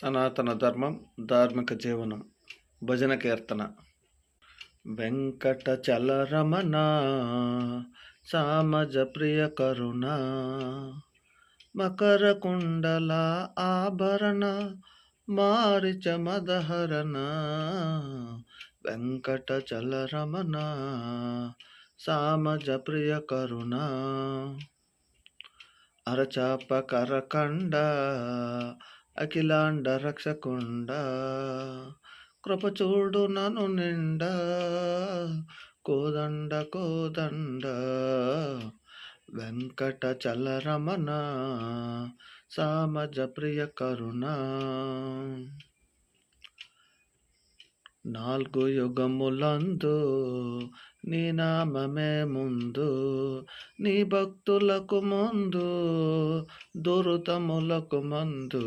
సనాతన ధర్మం ధార్మిక జీవనం భజన కీర్తన. వెంకటచలరమణ సామజ ప్రియ కరుణ మకర కుండల ఆభరణ మారిచ మదహరణ. వెంకటచలరమణ సామజ ప్రియ కరుణ. అరచాప కరకండ అఖిలాండ రక్షకుండ కృపచూడు నను నిండ కోదండ కోదండ వెంకట చలరమణ సామజ ప్రియ కరుణ. నాలుగు యుగములందు నీ నామమే ముందు నీ భక్తులకు ముందు ଦୂରତମ ଲୋକମନ୍ଧୁ